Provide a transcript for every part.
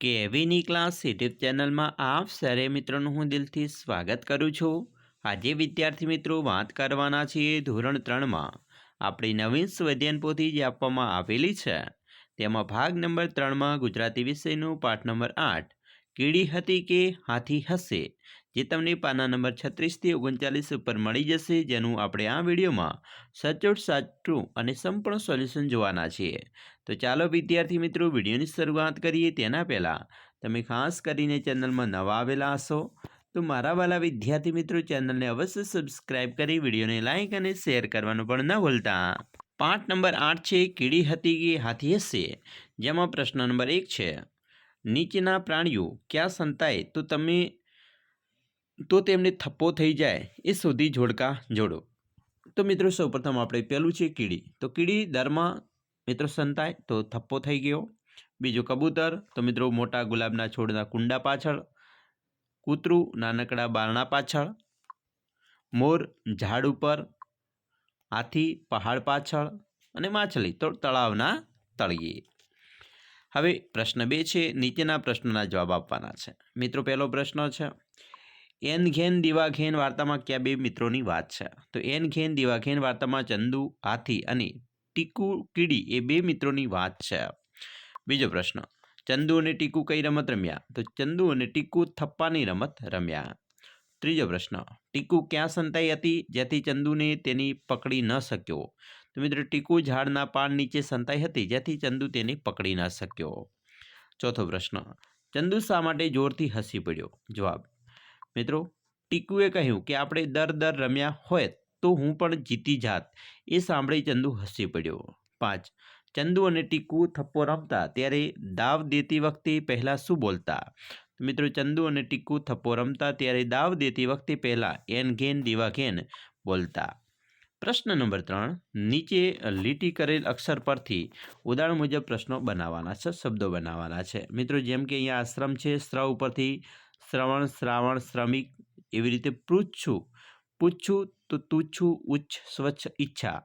કેવીની class YouTube ચેનલમાં આપ સરે મિત્રોનું હું દિલથી સ્વાગત કરું છું. આજે વિદ્યાર્થી મિત્રો વાત કરવાના છીએ ધોરણ ત્રણમાં. આપણી નવીન સ્વધ્યન પોથી જે આપવામાં આવેલી છે, તેમાં ભાગ નંબર ત્રણમાં ગુજરાતી વિષયનું પાઠ નંબર આઠ, કીડી હતી કે હાથી હશે? જે તમને પાના નંબર છત્રીસથી ઓગણચાલીસ ઉપર મળી જશે, જેનું આપણે આ વિડીયોમાં સચોટ, સાચું અને સંપૂર્ણ સોલ્યુશન જોવાના છીએ. તો ચાલો વિદ્યાર્થી મિત્રો, વિડીયોની શરૂઆત કરીએ તેના પહેલાં. તમે ખાસ કરીને ચેનલમાં નવા આવેલા હશો, તો મારા વાલા વિદ્યાર્થી મિત્રો, ચેનલને અવશ્ય સબસ્ક્રાઇબ કરી વિડીયોને લાઇક અને શેર કરવાનું પણ ન ભૂલતા. પાઠ નંબર આઠ છે, કીડી હતી કે હાથી હશે? જેમાં પ્રશ્ન નંબર એક છે. નીચેના પ્રાણીઓ ક્યાં સંતાય? તો તમે તો તેમને થપ્પો થઈ જાય, એ સુધી જોડકા જોડો. તો મિત્રો, સૌપ્રથમ આપણે પહેલું છે કીડી. તો કીડી દરમાં મિત્રો સંતાય, તો થપ્પો થઈ ગયો. બીજું કબૂતર, તો મિત્રો મોટા ગુલાબના છોડના કુંડા પાછળ. કૂતરું, નાનકડા બારણા પાછળ. મોર, ઝાડ ઉપર. હાથી, પહાડ પાછળ. અને માછલી, તો તળાવના તળિયે. હવે પ્રશ્ન બે છે, નીચેના પ્રશ્નોના જવાબ આપવાના છે. મિત્રો, પહેલો પ્રશ્ન છે એન ઘેન દિવાઘેન વાર્તામાં કયા બે મિત્રોની વાત છે? તો એન ઘેન દિવાઘેન વાર્તામાં ચંદુ, હાથી અને ટીકુ કીડી એ બે મિત્રોની વાત છે. બીજો પ્રશ્ન. ચંદુ અને ટીકુ કઈ રમત રમ્યા? તો ચંદુ અને ટીકુ થપ્પાની રમત રમ્યા. ત્રીજો પ્રશ્ન. ટીકુ ક્યાં સંતાઈ હતી જેથી ચંદુને તેની પકડી ન શક્યો? તો મિત્રો, ટીકુ ઝાડના પાન નીચે સંતાઈ હતી જેથી ચંદુ તેને પકડી ન શક્યો. ચોથો પ્રશ્ન. ચંદુ શા માટે જોરથી હસી પડ્યો? જવાબ. મિત્રો, ટીકુએ કહ્યું કે, આપણે દર દર રમ્યા હોય તો હું પણ જીતી જાત. એ સાંભળી ચંદુ હસી પડ્યો. પાંચ, ચંદુ અને ટીકુ થપ્પો રમતા ત્યારે દાવ દેતી વખતે પહેલાં શું બોલતા? મિત્રો, ચંદુ અને ટીકુ થપ્પો રમતા ત્યારે દાવ દેતી વખતે પહેલાં એન ઘેન દીવા ઘેન બોલતા. પ્રશ્ન નંબર ત્રણ, નીચે લીટી કરેલ અક્ષર પરથી ઉદાહરણ મુજબ પ્રશ્નો બનાવવાના છે, શબ્દો બનાવવાના છે. મિત્રો, જેમ કે અહીંયા આશ્રમ છે સ્ત્ર ઉપરથી શ્રવણ, શ્રાવણ, શ્રમિક એવી રીતે પૃચ્છું પૂછું તો તુચ્છું ઉચ્ચ સ્વચ્છ, ઈચ્છા.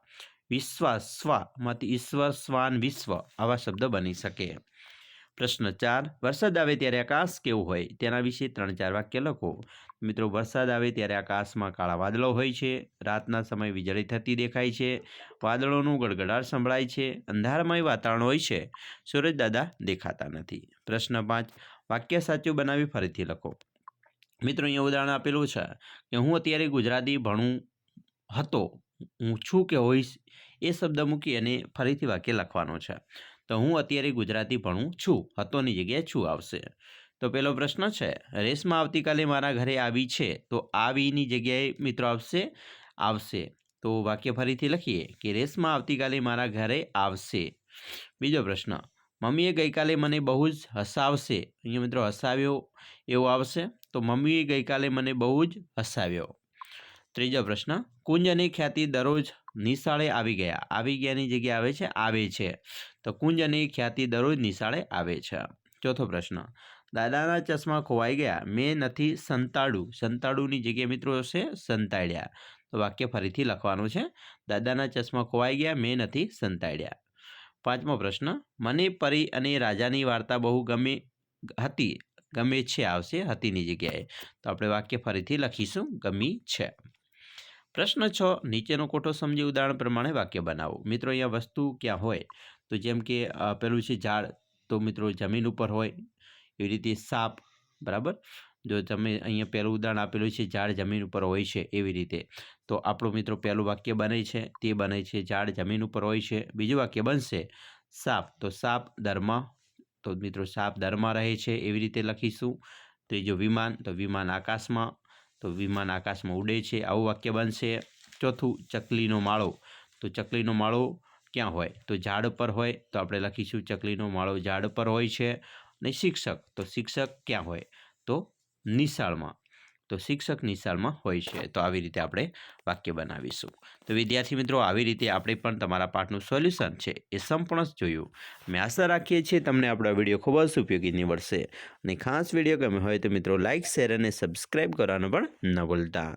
વિશ્વાસ સ્વમાંથી ઈશ્વર, સ્વાન, વિશ્વ આવા શબ્દ બની શકે. પ્રશ્ન ચાર, વરસાદ આવે ત્યારે આકાશ કેવું હોય? તેના વિશે ત્રણ ચાર વાક્ય લખો. મિત્રો, વરસાદ આવે ત્યારે આકાશમાં કાળા વાદળો હોય છે. રાતના સમય વીજળી થતી દેખાય છે. વાદળોનું ગડગડાટ સંભળાય છે. અંધારમય વાતાવરણ હોય છે. સૂરજદાદા દેખાતા નથી. પ્રશ્ન પાંચ, વાક્ય સાચું બનાવી ફરીથી લખો. મિત્રો, અહીંયા ઉદાહરણ આપેલું છે કે હું અત્યારે ગુજરાતી ભણું હતો. હું છું કે હોઈશ એ શબ્દ મૂકી અને ફરીથી વાક્ય લખવાનો છે. તો હું અત્યારે ગુજરાતી ભણું છું, હતોની જગ્યાએ છું આવશે. તો પેલો પ્રશ્ન છે, રેશમા આવતીકાલે મારા ઘરે આવી છે, તો આવીની જગ્યાએ મિત્રો આવશે? આવશે. તો વાક્ય ફરીથી લખીએ, કે રેશમા આવતીકાલે મારા ઘરે આવશે. બીજો પ્રશ્ન, મમ્મીએ ગઈકાલે મને બહુ જ હસાવશે. અહીંયા મિત્રો હસાવ્યો એવો આવશે? તો મમ્મીએ ગઈકાલે મને બહુ જ હસાવ્યો. ત્રીજો પ્રશ્ન કુંજ અને ખ્યાતિ દરરોજ નિશાળે આવી ગયા. આવી ગયાની જગ્યાએ આવે છે આવે છે. તો કુંજ અને ખ્યાતિ દરરોજ નિશાળે આવે છે. ચોથો પ્રશ્ન, દાદાના ચશ્મા ખોવાઈ ગયા. મેં નથી સંતાડું. સંતાડુંની જગ્યાએ મિત્રો છે સંતાડ્યા. તો વાક્ય ફરીથી લખવાનું છે, દાદાના ચશ્મા ખોવાઈ ગયા, મેં નથી સંતાડ્યા. પાંચમો પ્રશ્ન, મને પરી અને રાજાની વાર્તા બહુ ગમે, હતી. ગમે છે, આવશે, હતીની જગ્યાએ. તો આપણે વાક્ય ફરીથી લખીશું, ગમી છે. પ્રશ્ન છ, નીચેનો કોઠો સમજી ઉદાહરણ પ્રમાણે વાક્ય બનાવો. મિત્રો, અહીંયા વસ્તુ ક્યાં હોય? તો જેમ કે પેલું છે ઝાડ, તો મિત્રો જમીન ઉપર હોય. એવી રીતે સાપ, બરાબર? જો તમે અહીંયા પહેલું ઉદાહરણ આપેલું છે ઝાડ જમીન ઉપર હોય છે એવી રીતે. તો આપણું મિત્રો પહેલું વાક્ય બને છે, તે બને છે ઝાડ જમીન ઉપર હોય છે. બીજું વાક્ય બનશે સાપ. તો સાપ દરમાં તો મિત્રો સાપ દરમાં રહે છે એવી રીતે લખીશું. ત્રીજું વિમાન, તો વિમાન આકાશમાં. તો વિમાન આકાશમાં ઉડે છે. આવું વાક્ય બનશે ચોથું ચકલીનો માળો. તો ચકલીનો માળો ક્યાં હોય? તો ઝાડ પર હોય. તો આપણે લખીશું ચકલીનો માળો ઝાડ પર હોય છે. અને શિક્ષક, તો શિક્ષક ક્યાં હોય? તો નિશાળમાં. તો શિક્ષક નિશાળમાં હોય છે. તો આવી રીતે આપણે વાક્ય બનાવીશું. તો વિદ્યાર્થી મિત્રો, આવી રીતે આપણે પણ તમારા પાઠનું સોલ્યુશન છે એ સંપૂર્ણ જોયું. અમે આશા રાખીએ છીએ તમને આપણો વીડિયો ખૂબ જ ઉપયોગી નીવડશે અને ખાસ વીડિયો ગમે હોય તો મિત્રો લાઇક શેર અને સબસ્ક્રાઈબ કરવાનું પણ ન ભૂલતા.